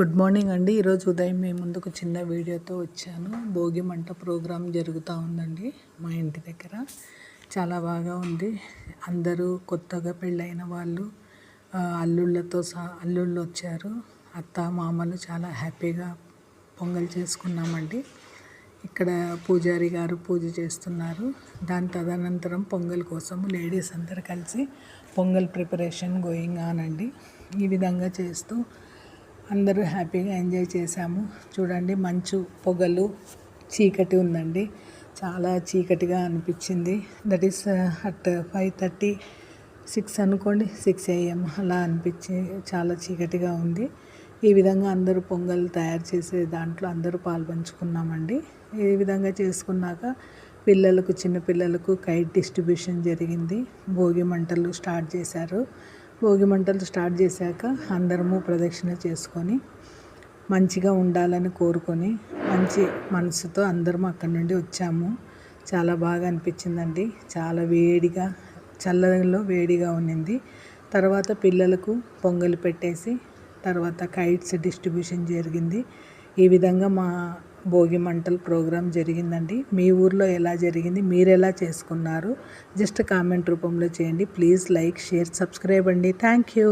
Good morning అండి. ఈరోజు ఉదయం మీ ముందుకు చిన్న వీడియోతో వచ్చాను. భోగి మంట ప్రోగ్రాం జరుగుతూ ఉందండి మా ఇంటి దగ్గర. చాలా బాగా ఉంది. అందరూ కొత్తగా పెళ్ళైన వాళ్ళు అల్లుళ్ళతో సహా అల్లుళ్ళు వచ్చారు. అత్త మామలు చాలా హ్యాపీగా పొంగల్ చేసుకున్నామండి. ఇక్కడ పూజారి గారు పూజ చేస్తున్నారు. దాని తదనంతరం పొంగల్ కోసం లేడీస్ అందరు కలిసి పొంగల్ ప్రిపరేషన్ గోయింగ్ ఆన్ అండి. ఈ విధంగా చేస్తూ అందరూ హ్యాపీగా ఎంజాయ్ చేశాము. చూడండి మంచు పొగలు చీకటి ఉందండి. చాలా చీకటిగా అనిపించింది. That is at five thirty six అనుకోండి సిక్స్ ఏఎం అలా అనిపించి చాలా చీకటిగా ఉంది. ఈ విధంగా అందరూ పొంగల్ తయారు చేసే దాంట్లో అందరూ పాల్పంచుకున్నామండి. ఈ విధంగా చేసుకున్నాక పిల్లలకు చిన్నపిల్లలకు కైట్ డిస్ట్రిబ్యూషన్ జరిగింది. భోగి మంటలు స్టార్ట్ చేశారు. భోగి మంటలు స్టార్ట్ చేశాక అందరము ప్రదక్షిణ చేసుకొని మంచిగా ఉండాలని కోరుకొని మంచి మనసుతో అందరం అక్కడి నుండి వచ్చాము. చాలా బాగా అనిపించిందండి. చాలా వేడిగా చల్లలో వేడిగా ఉన్నింది. తర్వాత పిల్లలకు పొంగలి పెట్టేసి తర్వాత కైట్స్ డిస్ట్రిబ్యూషన్ జరిగింది. ఈ విధంగా మా భోగి మంటల ప్రోగ్రాం జరిగిందండి. మీ ఊర్లో ఎలా జరిగింది? మీరు ఎలా చేసుకున్నారు? జస్ట్ కామెంట్ రూపంలో చేయండి. ప్లీజ్ లైక్ షేర్ సబ్స్క్రైబ్ అండి. Thank you.